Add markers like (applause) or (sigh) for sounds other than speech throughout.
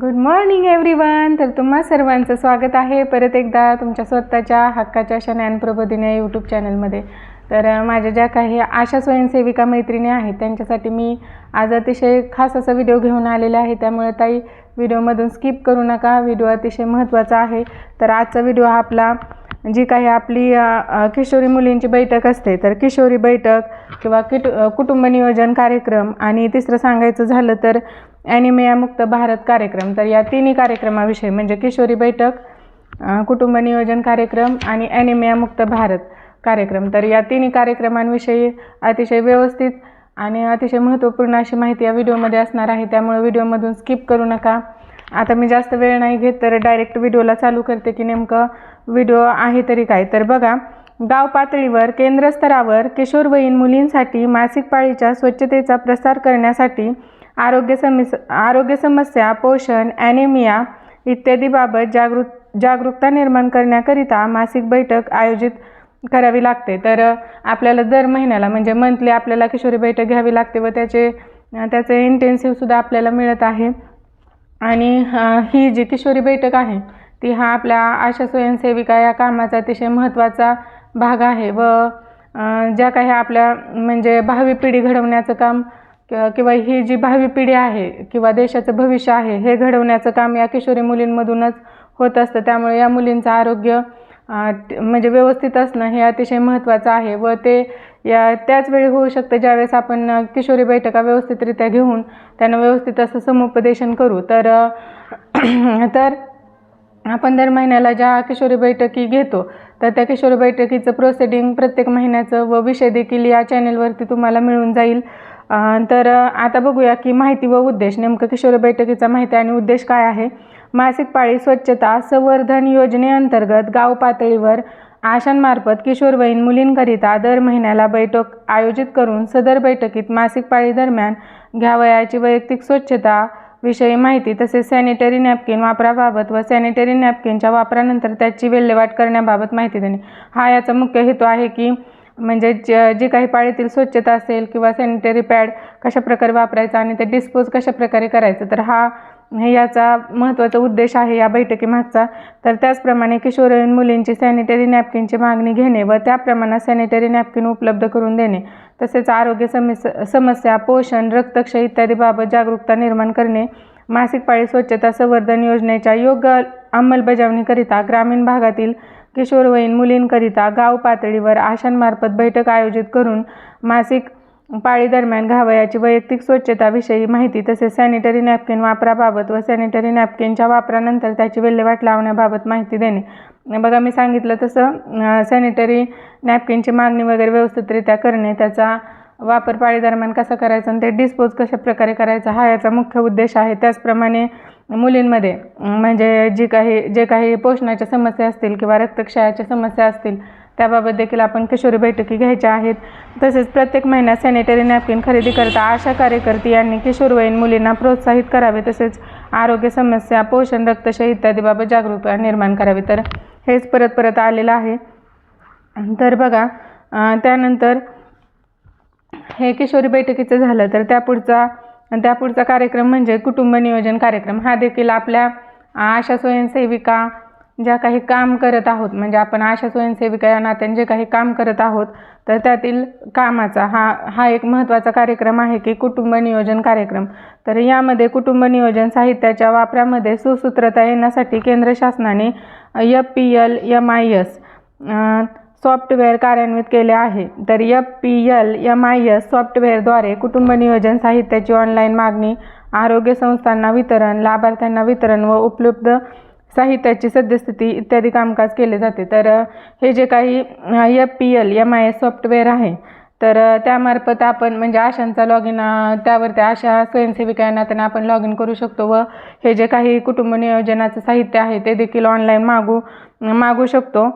Good morning everyone तर तुम्हा सर्वांचं स्वागत आहे. परत एकदा तुमच्या स्वतःच्या हक्काच्या अशा ज्ञानप्रबोधिनी यूट्यूब चॅनलमध्ये तर माझ्या ज्या काही आशा स्वयंसेविका मैत्रिणी आहेत त्यांच्यासाठी मी आज अतिशय खास असा व्हिडिओ घेऊन आलेला आहे. त्यामुळे ताई व्हिडिओमधून स्किप करू नका. व्हिडिओ अतिशय महत्त्वाचा आहे. तर आजचा व्हिडिओ हा आपला जी काही आपली किशोरी मुलींची बैठक असते तर किशोरी बैठक किंवा किट कुटुंब नियोजन कार्यक्रम आणि तिसरं सांगायचं झालं तर ॲनिमियामुक्त भारत कार्यक्रम. तर या तिन्ही कार्यक्रमाविषयी म्हणजे किशोरी बैठक कुटुंब नियोजन कार्यक्रम आणि ॲनिमियामुक्त भारत कार्यक्रम. तर या तिन्ही कार्यक्रमांविषयी अतिशय व्यवस्थित आणि अतिशय महत्त्वपूर्ण अशी माहिती या व्हिडिओमध्ये असणार आहे. त्यामुळे व्हिडिओमधून स्किप करू नका. आता मी जास्त वेळ नाही घेत तर डायरेक्ट व्हिडिओला चालू करते की नेमकं व्हिडिओ आहे तरी काय. तर बघा गाव पातळीवर केंद्रस्तरावर किशोरवयीन मुलींसाठी मासिक पाळीच्या स्वच्छतेचा प्रसार करण्यासाठी आरोग्य समस आरोग्य समस्या पोषण ॲनिमिया इत्यादीबाबत जागृत जागरूकता निर्माण करण्याकरिता मासिक बैठक आयोजित करावी लागते. तर आपल्याला दर महिन्याला म्हणजे मंथली आपल्याला किशोरी बैठक घ्यावी लागते व त्याचे त्याचे इंटेन्सिव्हसुद्धा आपल्याला मिळत आहे. आणि ही जी किशोरी बैठक आहे ती हा आपल्या आशा स्वयंसेविका या कामाचा अतिशय महत्त्वाचा भाग आहे व ज्या काही आपल्या म्हणजे भावी पिढी घडवण्याचं काम किंवा ही जी भावी पिढी आहे किंवा देशाचं भविष्य आहे हे घडवण्याचं काम या किशोरी मुलींमधूनच होत असतं. त्यामुळे या मुलींचं आरोग्य म्हणजे व्यवस्थित असणं हे अतिशय महत्त्वाचं आहे व ते या त्याच वेळी होऊ शकतं ज्यावेळेस आपण किशोरी बैठका व्यवस्थितरित्या घेऊन त्यांना व्यवस्थित असं समुपदेशन करू. तर (clears throat) तर आपण दर महिन्याला ज्या किशोरी बैठकी घेतो तर त्या किशोरी बैठकीचं प्रोसिडिंग प्रत्येक महिन्याचं व विषय देखील या चॅनेलवरती तुम्हाला मिळून जाईल. तर आता बघूया की माहिती व उद्देश. नेमकं किशोर बैठकीचा माहिती आणि उद्देश काय आहे? मासिक पाळी स्वच्छता संवर्धन योजनेअंतर्गत गाव पातळीवर आशांमार्फत किशोरवयीन मुलींकरिता दर महिन्याला बैठक आयोजित करून सदर बैठकीत मासिक पाळी दरम्यान घ्यावयाची वैयक्तिक स्वच्छता विषयी माहिती तसेच सॅनिटरी नॅपकिन वापराबाबत व सॅनिटरी नॅपकिनच्या वापरानंतर त्याची विल्हेवाट करण्याबाबत माहिती देणे. हा याचा मुख्य हेतू आहे की म्हणजे ज जी काही पाळीतील स्वच्छता असेल किंवा सॅनिटरी पॅड कशा प्रकारे वापरायचा आणि ते डिस्पोज कशा प्रकारे करायचं तर हा हे याचा महत्त्वाचा उद्देश आहे या बैठकीमागचा. तर त्याचप्रमाणे किशोरवयीन मुलींची सॅनिटरी नॅपकिनची मागणी घेणे व त्या प्रमाणात सॅनिटरी नॅपकिन उपलब्ध करून देणे तसेच आरोग्य समस समस्या पोषण रक्तक्षय इत्यादीबाबत जागरूकता निर्माण करणे मासिक पाळी स्वच्छता संवर्धन योजनेच्या योग्य अंमलबजावणीकरिता ग्रामीण भागातील किशोरवयीन मुलींकरिता गाव पातळीवर आशांमार्फत बैठक आयोजित करून मासिक पाळीदरम्यान घावयाची वैयक्तिक स्वच्छताविषयी माहिती तसेच सॅनिटरी नॅपकिन वापराबाबत व सॅनिटरी नॅपकिनच्या वापरानंतर त्याची विल्हेवाट लावण्याबाबत माहिती देणे. बघा मी सांगितलं तसं सॅनिटरी नॅपकिनची मागणी वगैरे व्यवस्थितरित्या करणे त्याचा वापर पाळी दरम्यान कसा करायचा आणि ते डिस्पोज कशा प्रकारे करायचा हा याचा मुख्य उद्देश आहे. त्याचप्रमाणे मुलींमध्ये म्हणजे जी काही जे काही पोषणाच्या समस्या असतील किंवा रक्तक्षयाच्या समस्या असतील त्याबाबत देखील आपण किशोरी बैठकी घ्यायच्या आहेत. तसेच प्रत्येक महिन्यात सॅनिटरी नॅपकिन खरेदी करता आशा कार्यकर्ते यांनी किशोरवयीन मुलींना प्रोत्साहित करावे. तसेच आरोग्य समस्या पोषण रक्तक्षय इत्यादीबाबत जागरूकता निर्माण करावी. तर हेच परत परत आलेलं आहे. तर बघा त्यानंतर हे किशोरी बैठकीचं झालं तर त्यापुढचा त्यापुढचा कार्यक्रम म्हणजे कुटुंब नियोजन कार्यक्रम. हा देखील आपल्या आशा स्वयंसेविका ज्या काही काम करत आहोत म्हणजे आपण आशा स्वयंसेविका या नात्याने जे काही काम करत आहोत तर त्यातील कामाचा हा हा एक महत्त्वाचा कार्यक्रम आहे की कुटुंब नियोजन कार्यक्रम. तर यामध्ये कुटुंब नियोजन साहित्याच्या वापरामध्ये सुसूत्रता येण्यासाठी केंद्र शासनाने F P L M I S software कार्यान्वित केले आहे. तर F P L M I S सॉफ्टवेअरद्वारे कुटुंब नियोजन साहित्याची ऑनलाईन मागणी आरोग्य संस्थांना वितरण लाभार्थ्यांना वितरण व उपलब्ध साहित्याची सद्यस्थिती इत्यादी कामकाज केले जाते. तर हे जे काही F P L M I S software आहे तर त्यामार्फत आपण म्हणजे आशांचा लॉग इन त्यावरती आशा स्वयंसेविका त्यांना नात्याने आपण लॉग इन करू शकतो व हे जे काही कुटुंब नियोजनाचं साहित्य आहे ते देखील ऑनलाईन मागू मागू शकतो.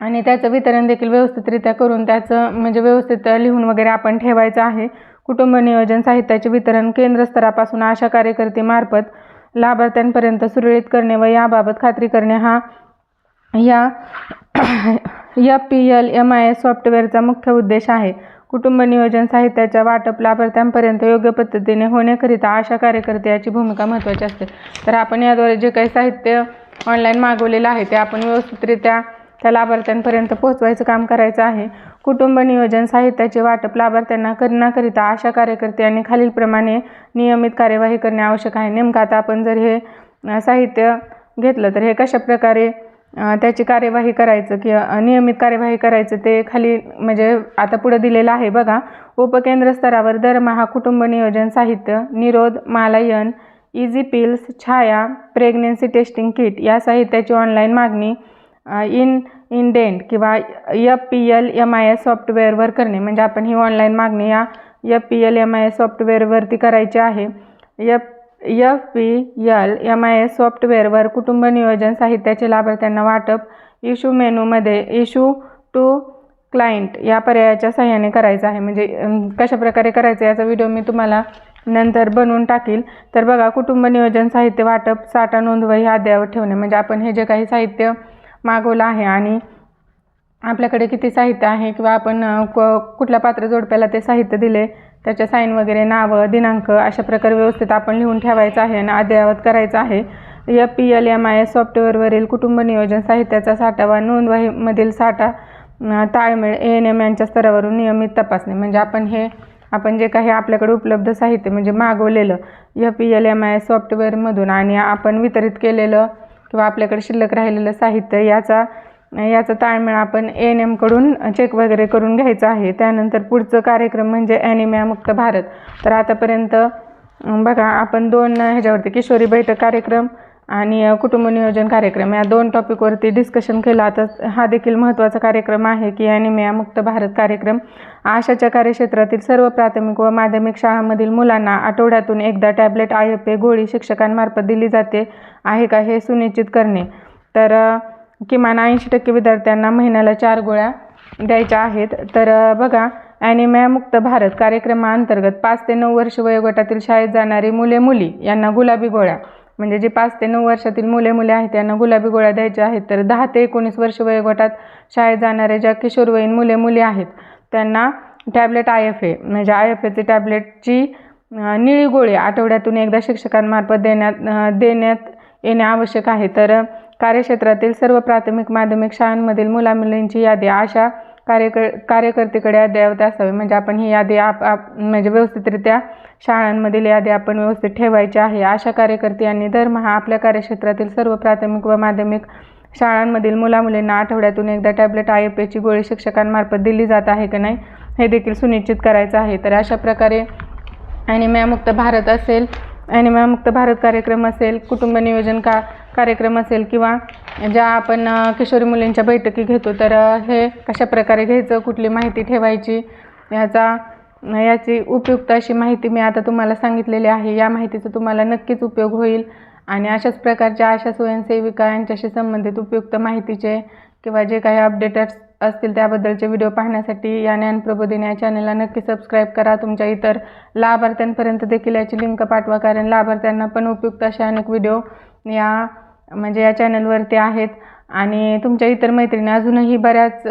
आणि त्याचं वितरण देखील व्यवस्थितरित्या करून त्याचं म्हणजे व्यवस्थित लिहून वगैरे आपण ठेवायचं आहे. कुटुंब नियोजन साहित्याचे वितरण केंद्रस्तरापासून आशा कार्यकर्तेमार्फत लाभार्थ्यांपर्यंत सुरळीत करणे व याबाबत खात्री करणे हा या (clears throat) F P L M I S सॉफ्टवेअरचा मुख्य उद्देश आहे. कुटुंब नियोजन साहित्याच्या वाटप लाभार्थ्यांपर्यंत योग्य पद्धतीने होण्याकरिता आशा कार्यकर्ते याची भूमिका महत्त्वाची असते. तर आपण याद्वारे जे काही साहित्य ऑनलाईन मागवलेलं आहे ते आपण व्यवस्थितरित्या त्या लाभार्थ्यांपर्यंत पोहोचवायचं काम करायचं आहे. कुटुंब नियोजन साहित्याचे वाटप लाभार्थ्यांना करण्याकरिता आशा कार्यकर्ते आणि खालीलप्रमाणे नियमित कार्यवाही करणे आवश्यक आहे. नेमकं आता आपण जर हे साहित्य घेतलं तर हे कशा प्रकारे त्याची कार्यवाही करायचं किंवा नियमित कार्यवाही करायचं ते खाली म्हणजे आता पुढे दिलेलं आहे बघा. उपकेंद्र स्तरावर दरमहा कुटुंब नियोजन साहित्य निरोध मालायन easy pills Chhaya pregnancy testing kit या साहित्याची ऑनलाईन मागणी इन इंडेंट किंवा F P L M I S सॉफ्टवेअरवर करणे. म्हणजे आपण ही ऑनलाईन मागणी या F P L M I S सॉफ्टवेअरवरती करायची आहे. F F P L M I S सॉफ्टवेअरवर कुटुंब नियोजन साहित्याचे लाभार्थ्यांना वाटप इशू मेनूमध्ये इशू टू क्लायंट या पर्यायाच्या सहाय्याने करायचं आहे. म्हणजे कशाप्रकारे करायचं याचा व्हिडिओ मी तुम्हाला नंतर बनवून टाकील. तर बघा कुटुंब नियोजन साहित्य वाटप साठा नोंदवही अद्ययावत ठेवणे. म्हणजे आपण हे जे काही साहित्य मागवलं आहे आणि आपल्याकडे किती साहित्य आहे किंवा आपण क कुठल्या पात्र जोडप्याला ते साहित्य दिले त्याच्या साईन वगैरे नावं दिनांक अशा प्रकारे व्यवस्थित आपण लिहून ठेवायचं आहे आणि अद्ययावत करायचं आहे. F P L M I S सॉफ्टवेअरवरील कुटुंब नियोजन साहित्याचा साठा वा नोंदवहीमधील साठा ताळमेळ ए एन एम यांच्या स्तरावरून नियमित तपासणे. म्हणजे आपण हे आपण जे काही आपल्याकडे उपलब्ध साहित्य म्हणजे मागवलेलं F P L M I S सॉफ्टवेअरमधून आणि आपण वितरित केलेलं किंवा आपल्याकडे शिल्लक राहिलेलं साहित्य याचा याचा ताळमेळ आपण ए एन एमकडून चेक वगैरे करून घ्यायचं आहे. त्यानंतर पुढचं कार्यक्रम म्हणजे ॲनिमिया मुक्त भारत. तर आतापर्यंत बघा आपण दोन ह्याच्यावरती किशोरी बैठक कार्यक्रम आणि कुटुंब नियोजन कार्यक्रम या दोन टॉपिकवरती डिस्कशन केलं. आता हा देखील महत्त्वाचा कार्यक्रम आहे की ॲनिमिया मुक्त भारत कार्यक्रम. आशाच्या कार्यक्षेत्रातील सर्व प्राथमिक व माध्यमिक शाळांमधील मुलांना आठवड्यातून एकदा टॅबलेट आय एफ ए गोळी शिक्षकांमार्फत दिली जाते. आहे का हे सुनिश्चित करणे? तर किमान ऐंशी टक्के विद्यार्थ्यांना महिन्याला चार गोळ्या द्यायच्या आहेत. तर बघा ॲनिमिया मुक्त भारत कार्यक्रमाअंतर्गत पाच ते नऊ वर्ष वयोगटातील शाळेत जाणारी मुले मुली यांना गुलाबी गोळ्या म्हणजे जे पाच ते नऊ वर्षातील मुले मुले आहेत त्यांना गुलाबी गोळ्या द्यायच्या आहेत तर दहा ते एकोणीस वर्ष वयोगटात शाळेत जाणाऱ्या ज्या किशोरवयीन मुले मुली आहेत त्यांना टॅबलेट आय एफ ए म्हणजे आय एफ एचे टॅबलेटची निळी गोळी आठवड्यातून एकदा शिक्षकांमार्फत देण्यात देण्यात येणे आवश्यक आहे. तर कार्यक्षेत्रातील सर्व प्राथमिक माध्यमिक शाळांमधील मुलामुलींची यादी अशा कार्यक कार्यकर्तेकडे अद्ययावत असावी. म्हणजे आपण ही यादी आप आप म्हणजे व्यवस्थितरित्या शाळांमधील यादी आपण व्यवस्थित ठेवायची आहे. अशा कार्यकर्ते यांनी दरमहा आपल्या कार्यक्षेत्रातील सर्व प्राथमिक व माध्यमिक शाळांमधील मुलामुलींना आठवड्यातून एकदा टॅबलेट आय एफ एची गोळी शिक्षकांमार्फत दिली जात आहे की नाही हे देखील सुनिश्चित करायचं आहे. तर अशा प्रकारे ॲनिमियामुक्त भारत असेल ॲनिमियामुक्त भारत कार्यक्रम असेल कुटुंब नियोजन का कार्यक्रम असेल किंवा ज्या आपण किशोरी मुलींच्या बैठकी घेतो तर हे कशा प्रकारे घ्यायचं कुठली माहिती ठेवायची याचा याची उपयुक्त अशी माहिती मी आता तुम्हाला सांगितलेली आहे. या माहितीचा तुम्हाला नक्कीच उपयोग होईल आणि अशाच प्रकारच्या अशा स्वयंसेविका यांच्याशी संबंधित उपयुक्त माहितीचे किंवा जे काही अपडेटर्स असतील त्याबद्दलचे व्हिडिओ पाहण्यासाठी या ज्ञानप्रबोधिनी या चॅनलला नक्की सबस्क्राईब करा. तुमच्या इतर लाभार्थ्यांपर्यंत देखील याची लिंक पाठवा कारण लाभार्थ्यांना पण उपयुक्त असे अनेक व्हिडिओ या म्हणजे या चॅनलवरती आहेत. आणि तुमच्या इतर मैत्रिणी अजूनही बऱ्याच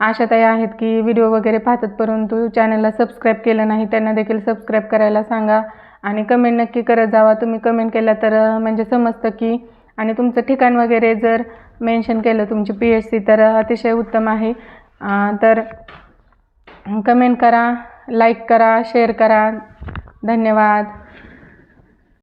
आशाताई आहेत की व्हिडिओ वगैरे पाहतात. परंतु चॅनलला सबस्क्राईब केलं नाही त्यांना देखील सबस्क्राईब करायला सांगा. आणि कमेंट नक्की करत जावा. तुम्ही कमेंट केला तर म्हणजे समजतं की आणि तुमचं ठिकाण वगैरे जर मेन्शन केलं तुमची पी एच सी तर अतिशय उत्तम आहे. तर कमेंट करा लाईक करा शेअर करा. धन्यवाद.